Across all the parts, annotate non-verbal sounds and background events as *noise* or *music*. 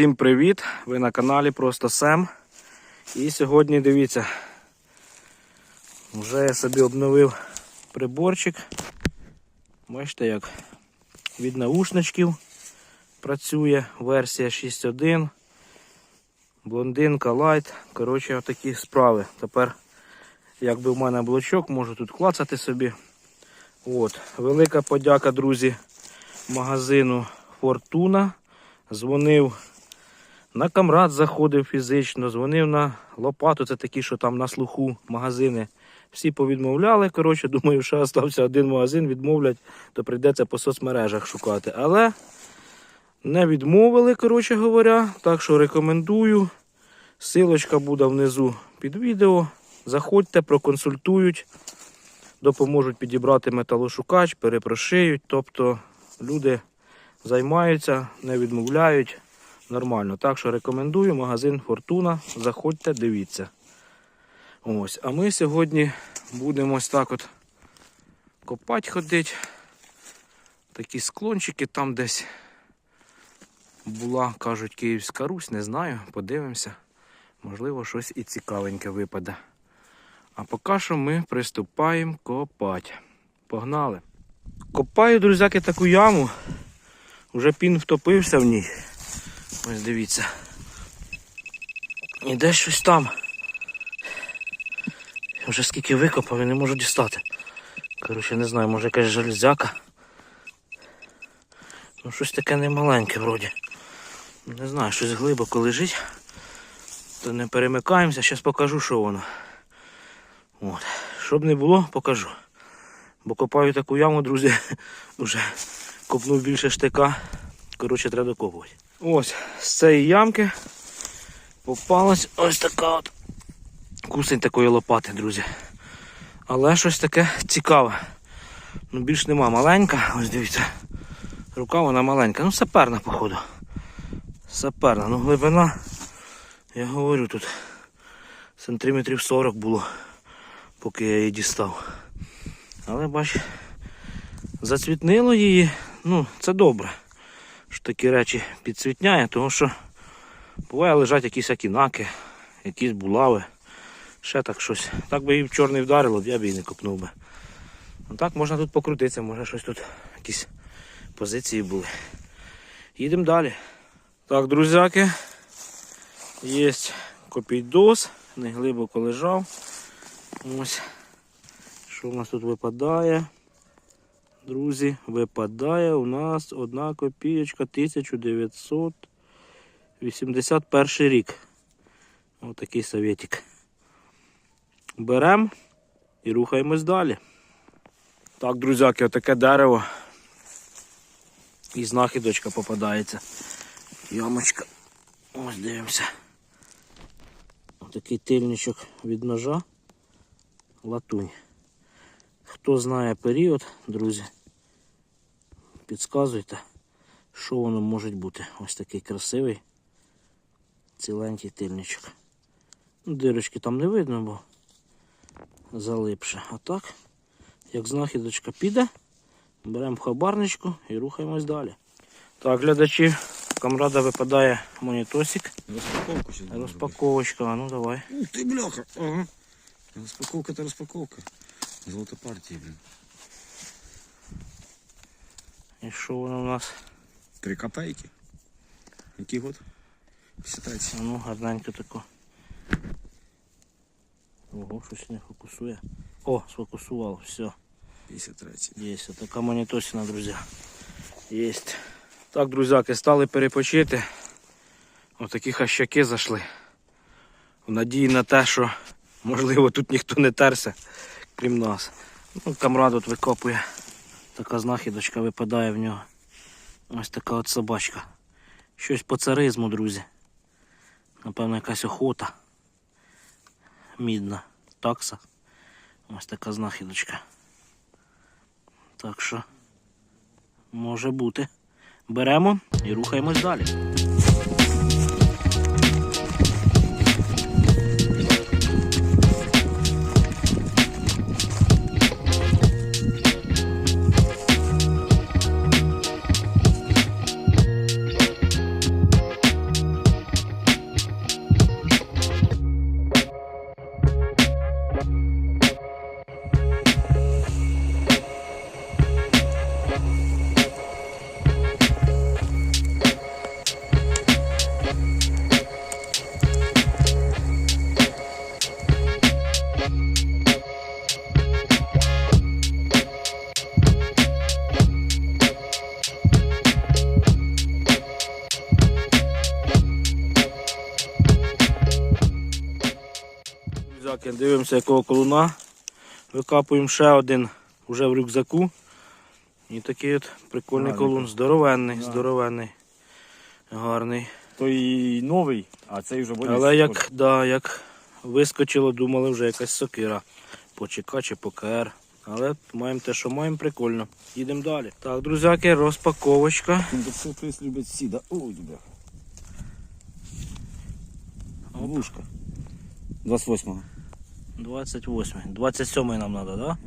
Всім привіт! Ви на каналі Просто Сем. І сьогодні дивіться, вже я собі обновив приборчик. Бачите, як від наушничків працює версія 6.1. Блондинка, лайт. Коротше, отакі справи. Тепер, якби в мене блочок, можу тут клацати собі. От. Велика подяка, друзі, магазину Фортуна. Дзвонив на камрад, заходив фізично, дзвонив на лопату, це такі, що там на слуху магазини. Всі повідмовляли. Коротше, думаю, що залишився один магазин, відмовлять, то прийдеться по соцмережах шукати. Але не відмовили, коротше говоря. Так що рекомендую. Силочка буде внизу під відео. Заходьте, проконсультують, допоможуть підібрати металошукач, перепрошиють. Тобто люди займаються, не відмовляють. Нормально. Так що рекомендую магазин Фортуна. Заходьте, дивіться. Ось. А ми сьогодні будемо ось так от копати ходити. Такі склончики там десь була, кажуть, Київська Русь, не знаю, подивимося. Можливо, щось і цікавеньке випаде. А поки що ми приступаємо копати. Погнали. Копаю, друзяки, таку яму. Уже пін втопився в ній. Ось дивіться. І десь щось там. Вже скільки викопав і не можу дістати. Коротше, не знаю, може якась железяка. Ну щось таке немаленьке вроді. Не знаю, щось глибоко лежить. То не перемикаємося, зараз покажу, що воно. От. Щоб не було, покажу. Бо копаю таку яму, друзі, *laughs* вже копнув більше штика. Коротше, треба докопувати. Ось з цієї ямки попалась ось така от кусень такої лопати, друзі. Але щось таке цікаве. Ну більш нема маленька, ось дивіться. Рука вона маленька. Ну саперна, походу. Саперна. Ну глибина, я говорю, тут сантиметрів 40 було, поки я її дістав. Але бач, зацвітнило її, ну, це добре. Що такі речі підцвітняє, тому що буває лежать якісь акінаки, якісь булави, ще так щось. Так би її в чорний вдарило, я б її не копнув би. Ну так можна тут покрутитися, може щось тут, якісь позиції були. Їдемо далі. Так, друзяки, є копійдос, не глибоко лежав. Ось. Що у нас тут випадає? Друзі, випадає у нас одна копієчка 1981 рік. Ось такий советик. Беремо і рухаємось далі. Так, друзяки, отаке дерево. І знахідочка попадається. Ямочка. Ось дивимося. Отакий тильничок від ножа. Латунь. Хто знає період, друзі, підказуйте, що воно може бути. Ось такий красивий ціленький тильничок. Ну, Дирочки там не видно, бо залипше. А так, як знахідочка піде, беремо хабарничку і рухаємось далі. Так, глядачі, камрада випадає монітосик. Распаковку сейчас Розпаковочка, а ну давай. Ух ты, бляха! Ага. Распаковка это распаковка. Золото партии, блин. І що воно у нас? Три копейки. Який год? 53 А ну, гарненько тако. Ого, щось не фокусує. О, сфокусував, все. 53 Есть, така монітосина, друзі. Есть. Так, друзяки, стали перепочити. Отакі хащаки зайшли. В надії на те, що можливо тут ніхто не терся, крім нас. Ну, камрад от викопує. Така знахідочка випадає в нього. Ось така от собачка. Щось по царизму, друзі. Напевно, якась охота. Мідна. Такса. Ось така знахідочка. Так що може бути. Беремо і рухаємось далі. Друзяки, дивимося, якого колуна. Викапуємо ще один уже в рюкзаку. І такий от прикольний Гарний колун. Здоровенний, Да. здоровенний. Гарний. Той новий, а цей вже более. Але як, да, як вискочило, думали вже якась сокира. По ЧК чи по КР. Але маємо те, що маємо, прикольно. Їдемо далі. Так, друзяки, розпаковочка. Сюрприз любить всі, да? Ой, бля. Ловушка. 28-го. 28. 27 нам треба, да?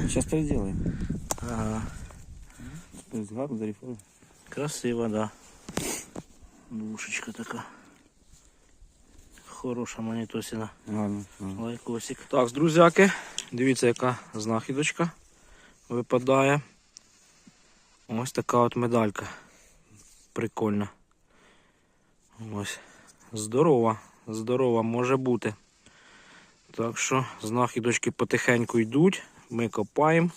Сейчас переделаем. Ага. Красиво, да. Душечка така. Хороша монітосіна. Гарно. гарно. Лайкосик. Так, друзяки, дивіться, яка знахідочка випадає. Ось така от медалька. Прикольна. Ось. Здорова. Здорова може бути. Так що знахідочки потихеньку йдуть. Ми копаємо.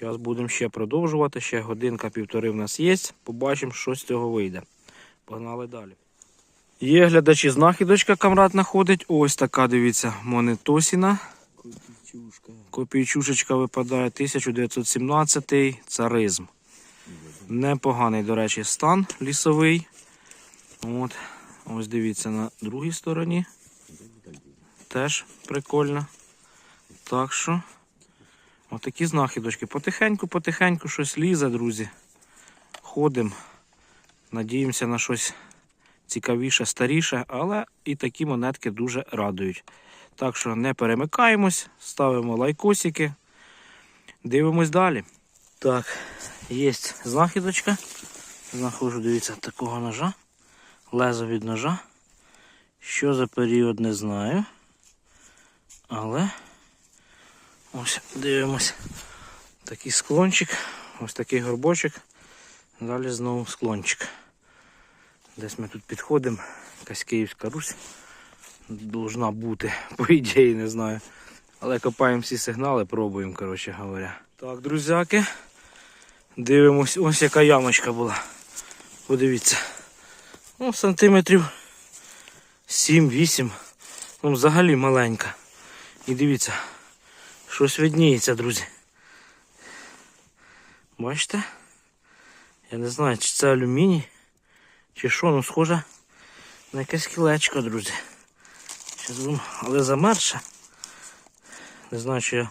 Зараз будемо ще продовжувати. Ще годинка-півтори в нас є. Побачимо, що з цього вийде. Погнали далі. Є глядачі знахідочка, камрад знаходить. Ось така, дивіться, монетосіна. Копійчушка. Копійчушечка випадає 1917 царизм. Непоганий, до речі, стан лісовий. От. Ось дивіться на другій стороні. Теж прикольно. Так що, отакі знахідочки. Потихеньку, потихеньку щось лізе, друзі. Ходимо. Надіємося на щось цікавіше, старіше, але і такі монетки дуже радують. Так що не перемикаємось, ставимо лайкосики, дивимось далі. Так, є знахідочка. Знаходжу, дивіться, такого ножа. Лезо від ножа. Що за період, не знаю. Але ось дивимось. Такий склончик, ось такий горбочок. Далі знову склончик. Десь ми тут підходимо. Якась Київська Русь должна бути, *laughs* по ідеї, не знаю. Але копаємо всі сигнали, пробуємо, коротше говоря. Так, друзяки. Дивимось, ось яка ямочка була. Подивіться. Ну, сантиметрів 7-8. Ну, взагалі маленька. І дивіться, щось видніється, друзі. Бачите? Я не знаю, чи це алюміній, чи що, ну схоже на якесь кілечко, друзі. Але замерше. Не знаю, чи я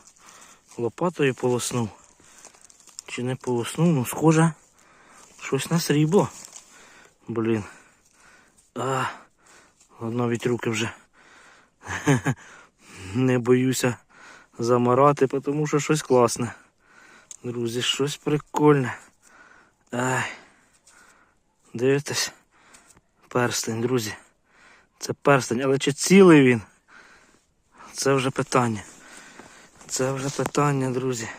лопатою полоснув. Чи не полоснув, ну схоже. Щось на срібло. Блін. А, ладно, від руки вже. *laughs* Не боюся замарати, тому що щось класне. Друзі, щось прикольне. Ай. Дивитесь? Перстень, друзі. Це перстень, але чи цілий він? Це вже питання. Це вже питання, друзі.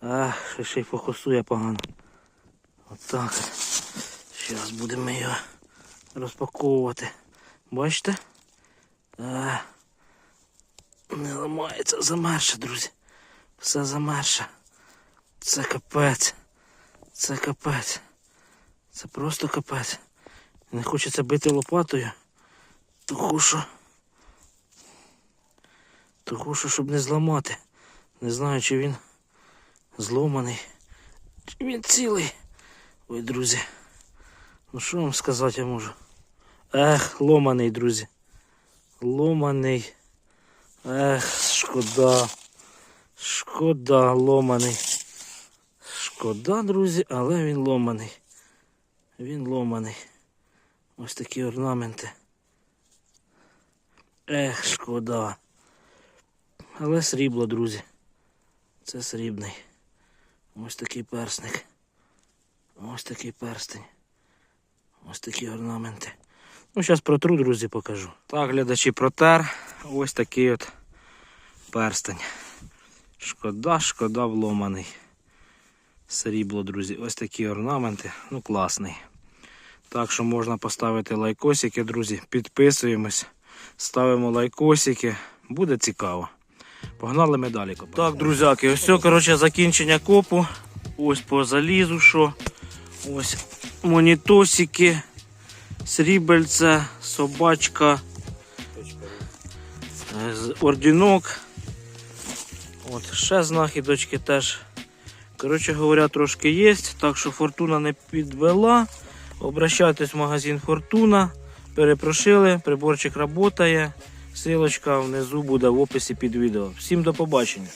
Ах, ще, й фокусує погано. Отак. Зараз будемо його розпаковувати. Бачите? А, не ламається, замерше, друзі. Все замерше. Це капець. Це капець. Це просто капець. Не хочеться бити лопатою. Того що. Того що, щоб не зламати. Не знаю, чи він зломаний. Чи він цілий. Ой, друзі. Ну що вам сказати я можу? Ех, ломаний, друзі. Ломаний. Ех, шкода. Шкода, ломаний. Шкода, друзі, але він ломаний. Він ломаний. Ось такі орнаменти. Ех, шкода. Але срібло, друзі. Це срібний. Ось такий персник. Ось такий перстень. Ось такі орнаменти. Ну, зараз протру, друзі, покажу. Так, глядачі, протер. Ось такий от перстень. Шкода, шкода вломаний. Срібло, друзі. Ось такі орнаменти. Ну, класний. Так що можна поставити лайкосики, друзі. Підписуємось, ставимо лайкосики. Буде цікаво. Погнали ми далі копати. Так, друзяки, ось все, коротше, закінчення копу. Ось по залізу, що. Ось монітосики, срібельце, собачка. Ордінок. От, ще знахідочки теж. Коротше говоря, трошки є, так що фортуна не підвела. Обращайтесь в магазин Фортуна. Перепрошили, приборчик працює. Силочка внизу буде в описі під відео. Всім до побачення.